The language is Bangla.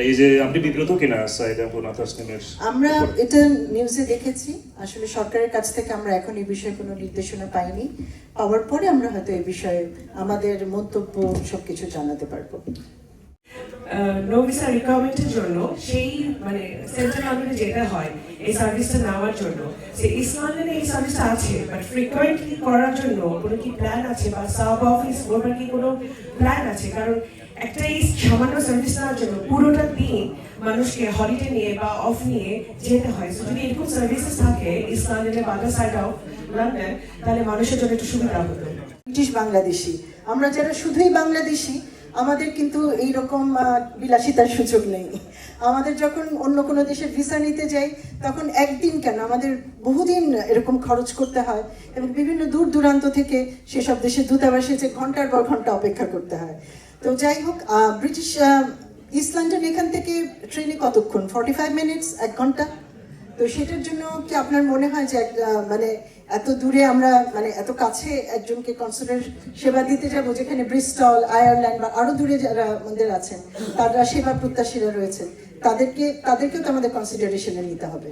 এই যে আপনি বিব্রত কিনা সাইদ এবং তাসনিমের আমরা এটা নিউজে দেখেছি। আসলে সরকারের কাছ থেকে আমরা এখন এই বিষয়ে কোনো নির্দেশনা পাইনি। পাওয়ার পরে আমরা হয়তো এই বিষয়ে আমাদের মন্তব্য সবকিছু জানাতে পারব। নো ভিসা রিকোয়ারমেন্টের জন্য সেই মানে সেন্ট্রাল গভর্নমেন্টে যেটা হয় এই সার্ভিসটা নেওয়ার জন্য যে ইসলামে এই সার্ভিসটা আছে বাট ফ্রিকোয়েন্টলি করার জন্য কোনো কি প্ল্যান আছে বা সাব অফিস ওটার কি কোনো প্ল্যান আছে? কারণ একটা এই সামান্য সার্ভিস নেওয়ার জন্য পুরোটা দিন মানুষকে হলিডে নিয়ে বা অফ নিয়ে যেতে হয়। যদি এরকম সার্ভিসেস থাকে ইসলামে বা আদার সাইড অফ লন্ডন তাহলে মানুষের জন্য একটু সুবিধা হতো। ব্রিটিশ বাংলাদেশি আমরা যারা শুধুই বাংলাদেশি, আমাদের কিন্তু এই রকম বিলাসিতার সুযোগ নেই। আমাদের যখন অন্য কোনো দেশে ভিসা নিতে যাই, তখন একদিন কেন আমাদের বহুদিন এরকম খরচ করতে হয় এবং বিভিন্ন দূর দূরান্ত থেকে সেসব দেশের দূতাবাসে যে ঘণ্টার পর ঘণ্টা অপেক্ষা করতে হয়। তো যাই হোক ব্রিটিশ ইস্ট লন্ডন এখান থেকে ট্রেনে কতক্ষণ? ফর্টি ফাইভ মিনিটস এক ঘণ্টা? তো সেটার জন্য কি আপনার মনে হয় যে মানে এত দূরে আমরা মানে এত কাছে একজনকে কনসুলার সেবা দিতে যাব যেখানে ব্রিস্টল আয়ারল্যান্ড বা আরও দূরে যারা আমাদের আছেন, তারা সেবা প্রত্যাশীরা রয়েছেন, তাদেরকে, তাদেরকেও তো আমাদের কনসিডারেশনে নিতে হবে।